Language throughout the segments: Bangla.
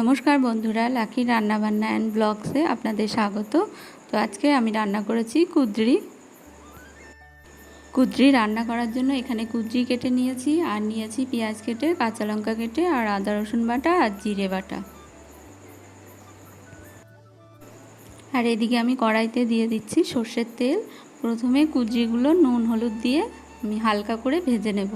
নমস্কার বন্ধুরা, লাকি রান্নাবান্না অ্যান্ড ব্লগসে আপনাদের স্বাগত। তো আজকে আমি রান্না করেছি কুদ্রি। কুদ্রি রান্না করার জন্য এখানে কুদ্রি কেটে নিয়েছি, আর নিয়েছি পেঁয়াজ কেটে, কাঁচা লঙ্কা কেটে, আর আদা, রসুন বাটা, আর জিরে বাটা। আর এদিকে আমি কড়াইতে দিয়ে দিচ্ছি সর্ষের তেল। প্রথমে কুদ্রিগুলো নুন, হলুদ দিয়ে আমি হালকা করে ভেজে নেব।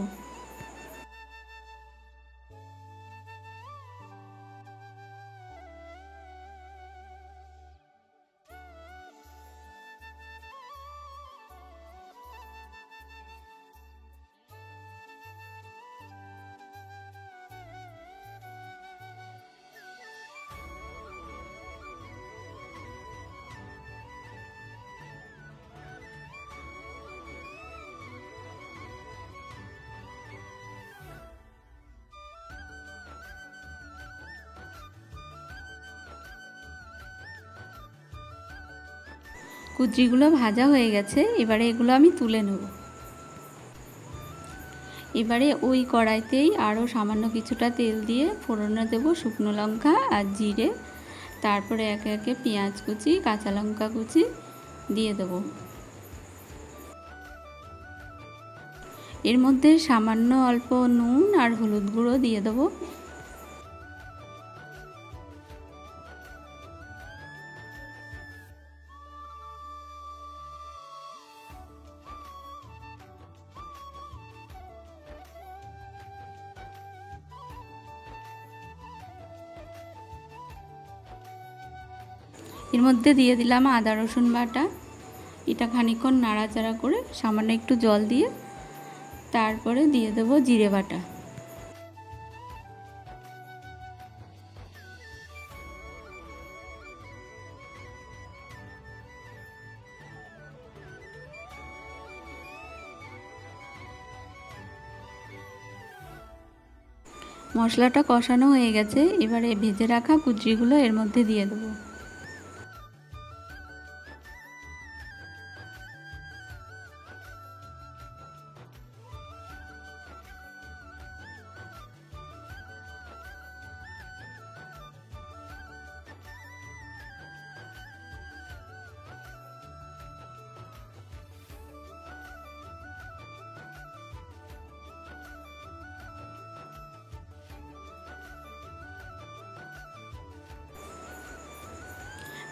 কুদ্রিগুলো ভাজা হয়ে গেছে, এবারে এগুলো আমি তুলে নেব। এবারে ওই কড়াইতেই আরও সামান্য কিছুটা তেল দিয়ে ফোড়নে দেব শুকনো লঙ্কা আর জিরে। তারপরে একে একে পেঁয়াজ কুচি, কাঁচা লঙ্কা কুচি দিয়ে দেব। এর মধ্যে সামান্য অল্প নুন আর হলুদ গুঁড়ো দিয়ে দেবো। এর মধ্যে দিয়ে দিলাম আদা, রসুন বাটা। এটা খানিক্ষণ নাড়াচাড়া করে সামান্য একটু জল দিয়ে তারপরে দিয়ে দেবো জিরে বাটা। মশলাটা কষানো হয়ে গেছে। এবারে ভেজে রাখা কুচড়িগুলো এর মধ্যে দিয়ে দেবো।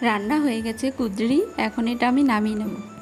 রান্না হয়ে গেছে কুদরি। এখন এটা আমি নামিয়ে নেব।